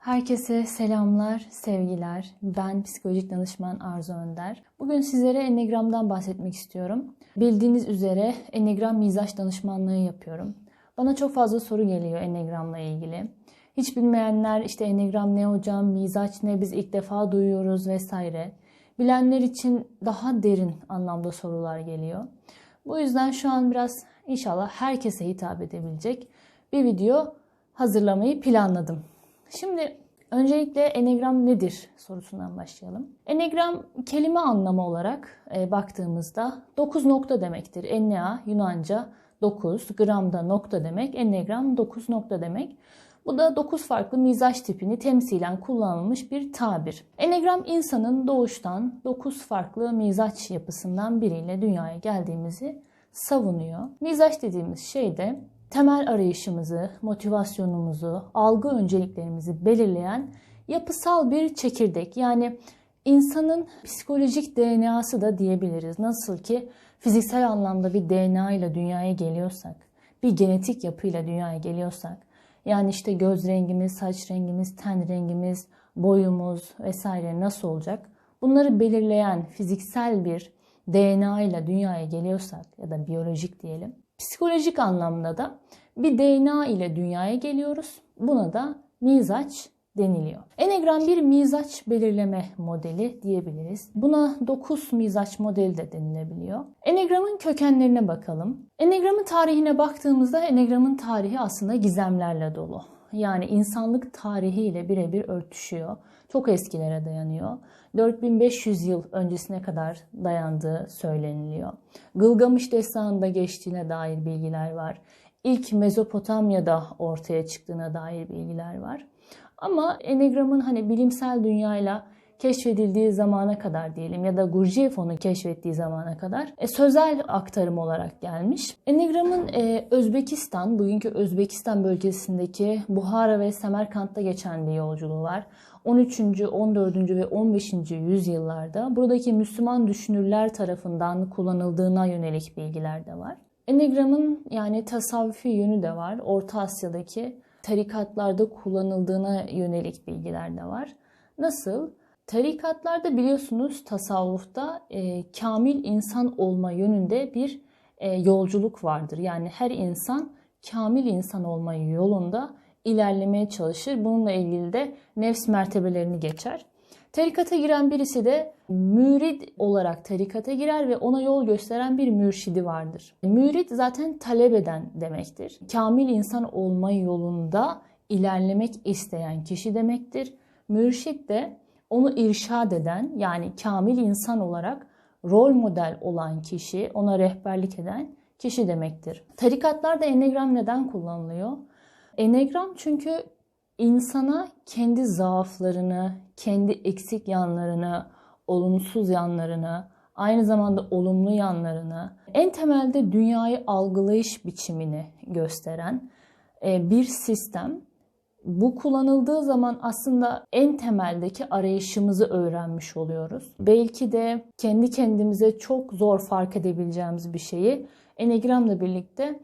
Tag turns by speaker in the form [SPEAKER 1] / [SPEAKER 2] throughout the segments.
[SPEAKER 1] Herkese selamlar, sevgiler. Ben psikolojik danışman Arzu Önder. Bugün sizlere Enneagram'dan bahsetmek istiyorum. Bildiğiniz üzere Enneagram mizaç danışmanlığı yapıyorum. Bana çok fazla soru geliyor Enneagram'la ilgili. Hiç bilmeyenler işte Enneagram ne hocam, mizaç ne biz ilk defa duyuyoruz vesaire. Bilenler için daha derin anlamda sorular geliyor. Bu yüzden şu an biraz inşallah herkese hitap edebilecek bir video hazırlamayı planladım. Şimdi öncelikle enegram nedir sorusundan başlayalım. Enegram kelime anlamı olarak e, baktığımızda 9 nokta demektir. Ennea Yunanca 9, gramda nokta demek, ennegram 9 nokta demek. Bu da 9 farklı mizaç tipini temsilen kullanılmış bir tabir. Enegram insanın doğuştan 9 farklı mizaç yapısından biriyle dünyaya geldiğimizi savunuyor. Mizaç dediğimiz şey de temel arayışımızı, motivasyonumuzu, algı önceliklerimizi belirleyen yapısal bir çekirdek. Yani insanın psikolojik DNA'sı da diyebiliriz. Nasıl ki fiziksel anlamda bir DNA ile dünyaya geliyorsak, bir genetik yapıyla dünyaya geliyorsak, yani işte göz rengimiz, saç rengimiz, ten rengimiz, boyumuz vesaire nasıl olacak? Bunları belirleyen fiziksel bir DNA ile dünyaya geliyorsak ya da biyolojik diyelim. Psikolojik anlamda da bir DNA ile dünyaya geliyoruz. Buna da mizaç deniliyor. Enegram bir mizaç belirleme modeli diyebiliriz. Buna 9 mizaç modeli de denilebiliyor. Enegramın kökenlerine bakalım. Enegramın tarihine baktığımızda enegramın tarihi aslında gizemlerle dolu. Yani insanlık tarihiyle birebir örtüşüyor. Çok eskilere dayanıyor. 4500 yıl öncesine kadar dayandığı söyleniliyor. Gılgamış destanında geçtiğine dair bilgiler var. İlk Mezopotamya'da ortaya çıktığına dair bilgiler var. Ama Enegram'ın hani bilimsel dünyayla keşfedildiği zamana kadar diyelim ya da Gurdjieff onu keşfettiği zamana kadar e, sözel aktarım olarak gelmiş. Enegram'ın e, Özbekistan, bugünkü Özbekistan bölgesindeki Buhara ve Semerkant'ta geçen bir yolculuğu var. 13. 14. ve 15. yüzyıllarda buradaki Müslüman düşünürler tarafından kullanıldığına yönelik bilgiler de var. Enegram'ın yani tasavvufi yönü de var. Orta Asya'daki tarikatlarda kullanıldığına yönelik bilgiler de var. Nasıl? Tarikatlarda biliyorsunuz tasavvufta e, kamil insan olma yönünde bir e, yolculuk vardır. Yani her insan kamil insan olma yolunda ilerlemeye çalışır. Bununla ilgili de nefs mertebelerini geçer. Tarikata giren birisi de mürid olarak tarikata girer ve ona yol gösteren bir mürşidi vardır. Mürid zaten talep eden demektir. Kamil insan olma yolunda ilerlemek isteyen kişi demektir. Mürşit de onu irşad eden yani kamil insan olarak rol model olan kişi, ona rehberlik eden kişi demektir. Tarikatlarda enegram neden kullanılıyor? Enegram çünkü insana kendi zaaflarını, kendi eksik yanlarını, olumsuz yanlarını, aynı zamanda olumlu yanlarını, en temelde dünyayı algılayış biçimini gösteren e, bir sistem. Bu kullanıldığı zaman aslında en temeldeki arayışımızı öğrenmiş oluyoruz. Belki de kendi kendimize çok zor fark edebileceğimiz bir şeyi Enegram'la birlikte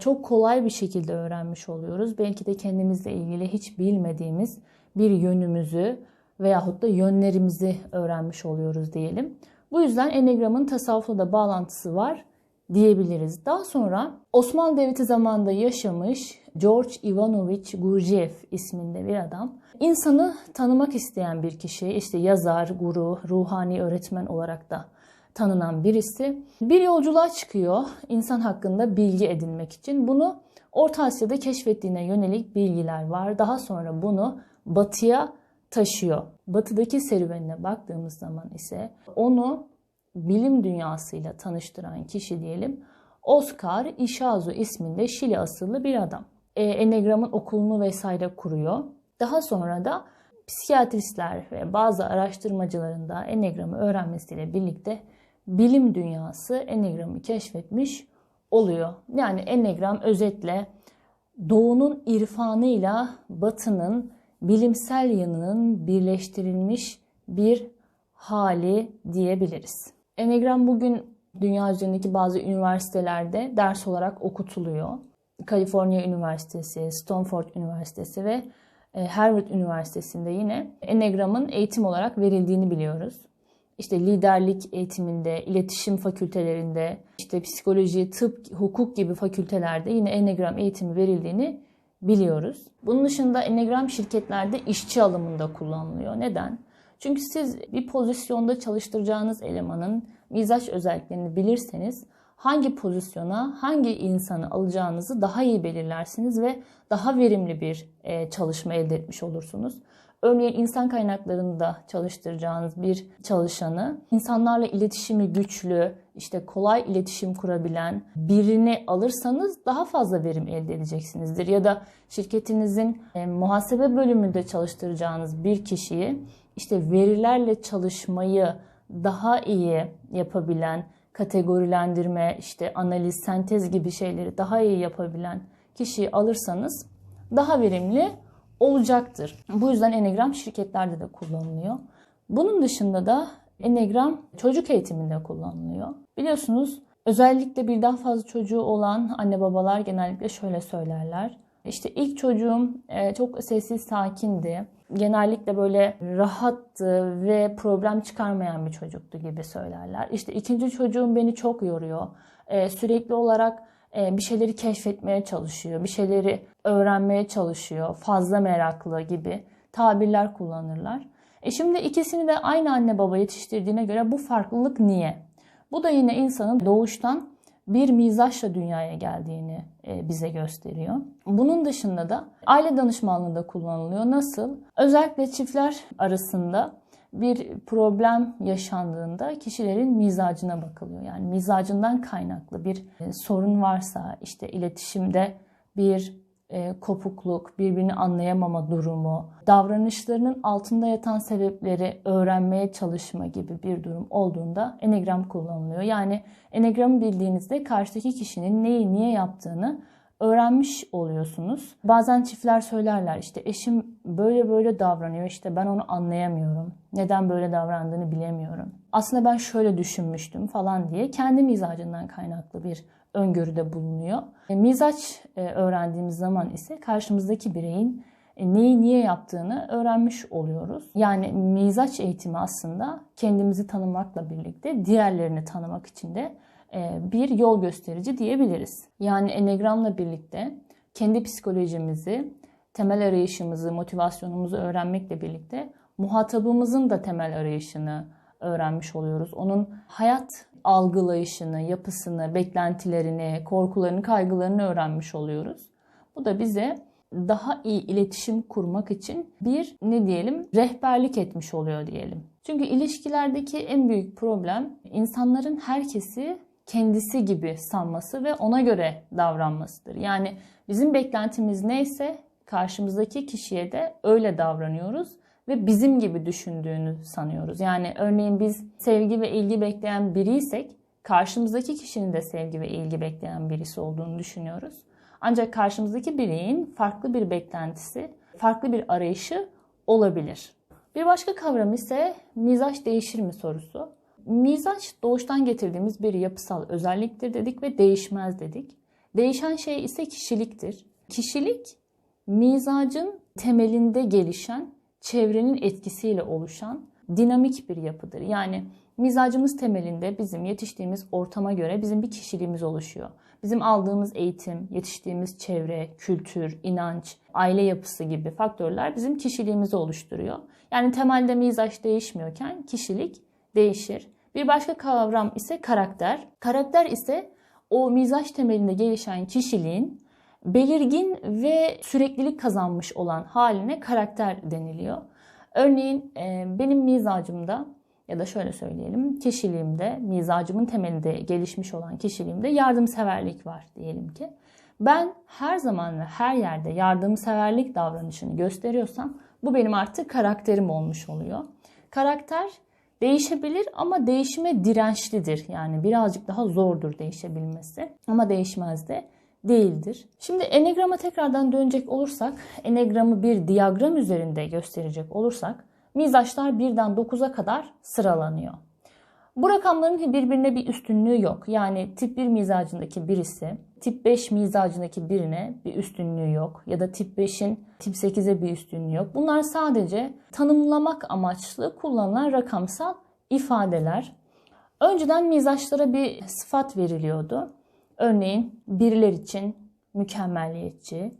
[SPEAKER 1] çok kolay bir şekilde öğrenmiş oluyoruz. Belki de kendimizle ilgili hiç bilmediğimiz bir yönümüzü veyahut da yönlerimizi öğrenmiş oluyoruz diyelim. Bu yüzden Enegram'ın tasavvufla da bağlantısı var diyebiliriz. Daha sonra Osmanlı Devleti zamanında yaşamış George Ivanovich Gurdjieff isminde bir adam. İnsanı tanımak isteyen bir kişi, işte yazar, guru, ruhani öğretmen olarak da tanınan birisi. Bir yolculuğa çıkıyor insan hakkında bilgi edinmek için. Bunu Orta Asya'da keşfettiğine yönelik bilgiler var. Daha sonra bunu batıya taşıyor. Batıdaki serüvenine baktığımız zaman ise onu bilim dünyasıyla tanıştıran kişi diyelim Oscar Ishazu isminde Şili asıllı bir adam. E, Enegram'ın okulunu vesaire kuruyor. Daha sonra da psikiyatristler ve bazı araştırmacıların da Enegram'ı öğrenmesiyle birlikte bilim dünyası Enegram'ı keşfetmiş oluyor. Yani Enegram özetle doğunun irfanıyla batının bilimsel yanının birleştirilmiş bir hali diyebiliriz. Enegram bugün dünya üzerindeki bazı üniversitelerde ders olarak okutuluyor. Kaliforniya Üniversitesi, Stanford Üniversitesi ve e, Harvard Üniversitesi'nde yine Enegram'ın eğitim olarak verildiğini biliyoruz. İşte liderlik eğitiminde, iletişim fakültelerinde, işte psikoloji, tıp, hukuk gibi fakültelerde yine Enegram eğitimi verildiğini biliyoruz. Bunun dışında Enegram şirketlerde işçi alımında kullanılıyor. Neden? Çünkü siz bir pozisyonda çalıştıracağınız elemanın mizaç özelliklerini bilirseniz hangi pozisyona, hangi insanı alacağınızı daha iyi belirlersiniz ve daha verimli bir e, çalışma elde etmiş olursunuz. Örneğin insan kaynaklarında çalıştıracağınız bir çalışanı insanlarla iletişimi güçlü, işte kolay iletişim kurabilen birini alırsanız daha fazla verim elde edeceksinizdir. Ya da şirketinizin e, muhasebe bölümünde çalıştıracağınız bir kişiyi işte verilerle çalışmayı daha iyi yapabilen, kategorilendirme, işte analiz, sentez gibi şeyleri daha iyi yapabilen kişiyi alırsanız daha verimli olacaktır. Bu yüzden Enegram şirketlerde de kullanılıyor. Bunun dışında da Enegram çocuk eğitiminde kullanılıyor. Biliyorsunuz özellikle birden fazla çocuğu olan anne babalar genellikle şöyle söylerler. İşte ilk çocuğum e, çok sessiz, sakindi. Genellikle böyle rahattı ve problem çıkarmayan bir çocuktu gibi söylerler. İşte ikinci çocuğum beni çok yoruyor. E, sürekli olarak bir şeyleri keşfetmeye çalışıyor, bir şeyleri öğrenmeye çalışıyor, fazla meraklı gibi tabirler kullanırlar. E şimdi ikisini de aynı anne baba yetiştirdiğine göre bu farklılık niye? Bu da yine insanın doğuştan bir mizaçla dünyaya geldiğini e, bize gösteriyor. Bunun dışında da aile danışmanlığında kullanılıyor. Nasıl? Özellikle çiftler arasında bir problem yaşandığında kişilerin mizacına bakılıyor. Yani mizacından kaynaklı bir e, sorun varsa işte iletişimde bir e, kopukluk, birbirini anlayamama durumu, davranışlarının altında yatan sebepleri öğrenmeye çalışma gibi bir durum olduğunda enegram kullanılıyor. Yani enegramı bildiğinizde karşıdaki kişinin neyi niye yaptığını öğrenmiş oluyorsunuz. Bazen çiftler söylerler işte eşim böyle böyle davranıyor işte ben onu anlayamıyorum. Neden böyle davrandığını bilemiyorum. Aslında ben şöyle düşünmüştüm falan diye kendi mizacından kaynaklı bir öngörüde bulunuyor. E, mizaç e, öğrendiğimiz zaman ise karşımızdaki bireyin e, neyi niye yaptığını öğrenmiş oluyoruz. Yani mizaç eğitimi aslında kendimizi tanımakla birlikte diğerlerini tanımak için de bir yol gösterici diyebiliriz. Yani enegramla birlikte kendi psikolojimizi, temel arayışımızı, motivasyonumuzu öğrenmekle birlikte muhatabımızın da temel arayışını öğrenmiş oluyoruz. Onun hayat algılayışını, yapısını, beklentilerini, korkularını, kaygılarını öğrenmiş oluyoruz. Bu da bize daha iyi iletişim kurmak için bir ne diyelim rehberlik etmiş oluyor diyelim. Çünkü ilişkilerdeki en büyük problem insanların herkesi kendisi gibi sanması ve ona göre davranmasıdır. Yani bizim beklentimiz neyse karşımızdaki kişiye de öyle davranıyoruz ve bizim gibi düşündüğünü sanıyoruz. Yani örneğin biz sevgi ve ilgi bekleyen biriysek karşımızdaki kişinin de sevgi ve ilgi bekleyen birisi olduğunu düşünüyoruz. Ancak karşımızdaki bireyin farklı bir beklentisi, farklı bir arayışı olabilir. Bir başka kavram ise mizaç değişir mi sorusu. Mizaç doğuştan getirdiğimiz bir yapısal özelliktir dedik ve değişmez dedik. Değişen şey ise kişiliktir. Kişilik mizacın temelinde gelişen çevrenin etkisiyle oluşan dinamik bir yapıdır. Yani mizacımız temelinde bizim yetiştiğimiz ortama göre bizim bir kişiliğimiz oluşuyor. Bizim aldığımız eğitim, yetiştiğimiz çevre, kültür, inanç, aile yapısı gibi faktörler bizim kişiliğimizi oluşturuyor. Yani temelde mizaç değişmiyorken kişilik değişir. Bir başka kavram ise karakter. Karakter ise o mizaç temelinde gelişen kişiliğin belirgin ve süreklilik kazanmış olan haline karakter deniliyor. Örneğin e, benim mizacımda ya da şöyle söyleyelim kişiliğimde, mizacımın temelinde gelişmiş olan kişiliğimde yardımseverlik var diyelim ki. Ben her zaman ve her yerde yardımseverlik davranışını gösteriyorsam bu benim artık karakterim olmuş oluyor. Karakter değişebilir ama değişime dirençlidir. Yani birazcık daha zordur değişebilmesi ama değişmez de değildir. Şimdi enegrama tekrardan dönecek olursak, enegramı bir diyagram üzerinde gösterecek olursak, mizaçlar birden 9'a kadar sıralanıyor. Bu rakamların birbirine bir üstünlüğü yok. Yani tip 1 mizacındaki birisi tip 5 mizacındaki birine bir üstünlüğü yok. Ya da tip 5'in tip 8'e bir üstünlüğü yok. Bunlar sadece tanımlamak amaçlı kullanılan rakamsal ifadeler. Önceden mizaçlara bir sıfat veriliyordu. Örneğin biriler için mükemmelliyetçi,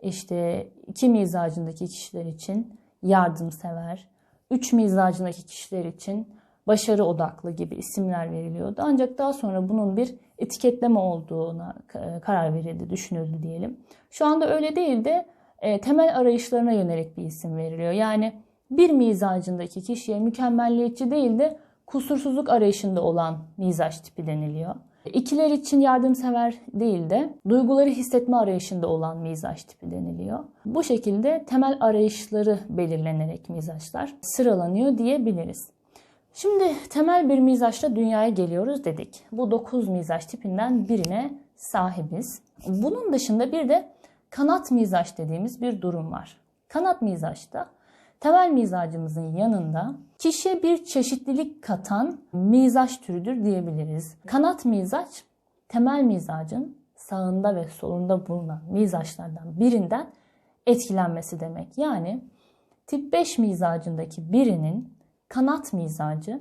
[SPEAKER 1] işte iki mizacındaki kişiler için yardımsever, üç mizacındaki kişiler için başarı odaklı gibi isimler veriliyordu. Ancak daha sonra bunun bir etiketleme olduğuna karar verildi, düşünüldü diyelim. Şu anda öyle değil de e, temel arayışlarına yönelik bir isim veriliyor. Yani bir mizacındaki kişiye mükemmelliyetçi değil de kusursuzluk arayışında olan mizaç tipi deniliyor. İkiler için yardımsever değil de duyguları hissetme arayışında olan mizaç tipi deniliyor. Bu şekilde temel arayışları belirlenerek mizaçlar sıralanıyor diyebiliriz. Şimdi temel bir mizaçla dünyaya geliyoruz dedik. Bu 9 mizaç tipinden birine sahibiz. Bunun dışında bir de kanat mizaç dediğimiz bir durum var. Kanat mizaçta temel mizacımızın yanında kişiye bir çeşitlilik katan mizaç türüdür diyebiliriz. Kanat mizaç temel mizacın sağında ve solunda bulunan mizaçlardan birinden etkilenmesi demek. Yani tip 5 mizacındaki birinin kanat mizacı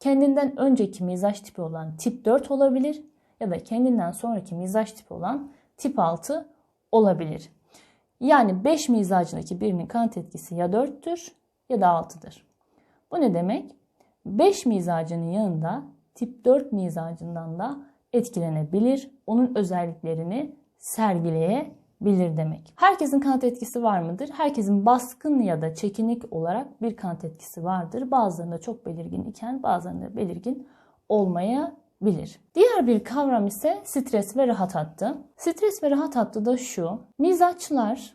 [SPEAKER 1] kendinden önceki mizaç tipi olan tip 4 olabilir ya da kendinden sonraki mizaç tipi olan tip 6 olabilir. Yani 5 mizacındaki birinin kanat etkisi ya 4'tür ya da 6'dır. Bu ne demek? 5 mizacının yanında tip 4 mizacından da etkilenebilir. Onun özelliklerini sergileyebilir demek. Herkesin kanat etkisi var mıdır? Herkesin baskın ya da çekinik olarak bir kanat etkisi vardır. Bazılarında çok belirgin iken bazılarında belirgin olmayabilir. Diğer bir kavram ise stres ve rahat hattı. Stres ve rahat hattı da şu. Mizaçlar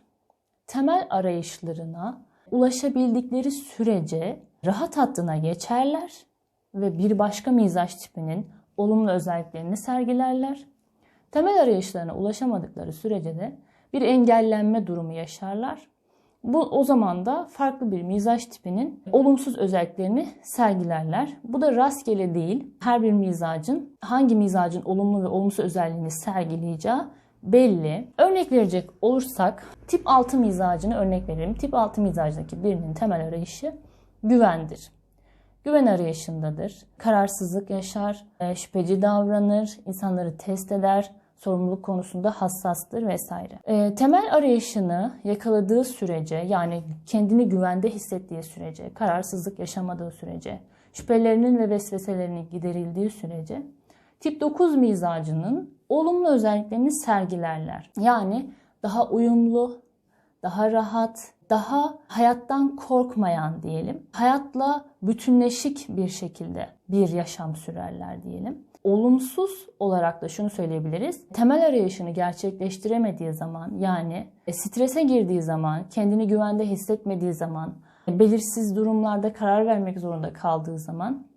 [SPEAKER 1] temel arayışlarına ulaşabildikleri sürece rahat hattına geçerler ve bir başka mizaç tipinin olumlu özelliklerini sergilerler. Temel arayışlarına ulaşamadıkları sürece de bir engellenme durumu yaşarlar. Bu o zaman da farklı bir mizaç tipinin olumsuz özelliklerini sergilerler. Bu da rastgele değil. Her bir mizacın hangi mizacın olumlu ve olumsuz özelliğini sergileyeceği belli. Örnek verecek olursak tip 6 mizacını örnek verelim. Tip 6 mizacındaki birinin temel arayışı güvendir. Güven arayışındadır. Kararsızlık yaşar, e, şüpheci davranır, insanları test eder, sorumluluk konusunda hassastır vesaire. E, temel arayışını yakaladığı sürece yani kendini güvende hissettiği sürece, kararsızlık yaşamadığı sürece, şüphelerinin ve vesveselerinin giderildiği sürece tip 9 mizacının olumlu özelliklerini sergilerler. Yani daha uyumlu, daha rahat, daha hayattan korkmayan diyelim. Hayatla bütünleşik bir şekilde bir yaşam sürerler diyelim. Olumsuz olarak da şunu söyleyebiliriz. Temel arayışını gerçekleştiremediği zaman yani e, strese girdiği zaman, kendini güvende hissetmediği zaman, belirsiz durumlarda karar vermek zorunda kaldığı zaman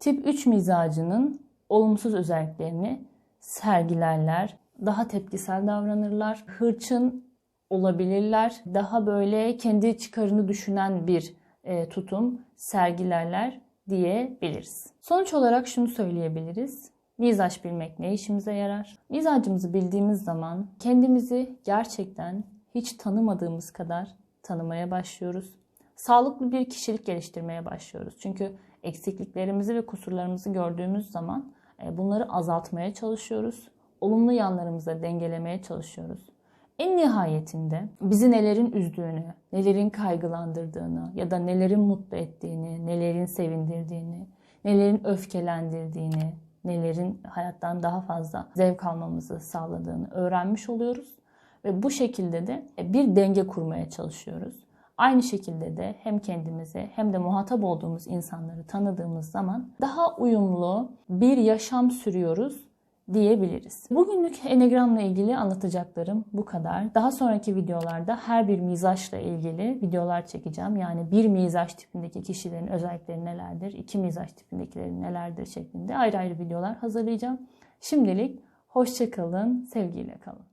[SPEAKER 1] tip 3 mizacının olumsuz özelliklerini sergilerler. Daha tepkisel davranırlar. Hırçın olabilirler. Daha böyle kendi çıkarını düşünen bir e, tutum sergilerler diyebiliriz. Sonuç olarak şunu söyleyebiliriz. Mizaç bilmek ne işimize yarar? Mizacımızı bildiğimiz zaman kendimizi gerçekten hiç tanımadığımız kadar tanımaya başlıyoruz. Sağlıklı bir kişilik geliştirmeye başlıyoruz. Çünkü eksikliklerimizi ve kusurlarımızı gördüğümüz zaman e, bunları azaltmaya çalışıyoruz. Olumlu yanlarımızı dengelemeye çalışıyoruz. En nihayetinde bizi nelerin üzdüğünü, nelerin kaygılandırdığını ya da nelerin mutlu ettiğini, nelerin sevindirdiğini, nelerin öfkelendirdiğini, nelerin hayattan daha fazla zevk almamızı sağladığını öğrenmiş oluyoruz. Ve bu şekilde de bir denge kurmaya çalışıyoruz. Aynı şekilde de hem kendimizi hem de muhatap olduğumuz insanları tanıdığımız zaman daha uyumlu bir yaşam sürüyoruz diyebiliriz. Bugünlük Enegram'la ilgili anlatacaklarım bu kadar. Daha sonraki videolarda her bir mizaçla ilgili videolar çekeceğim. Yani bir mizaç tipindeki kişilerin özellikleri nelerdir, iki mizaç tipindekilerin nelerdir şeklinde ayrı ayrı videolar hazırlayacağım. Şimdilik hoşçakalın, sevgiyle kalın.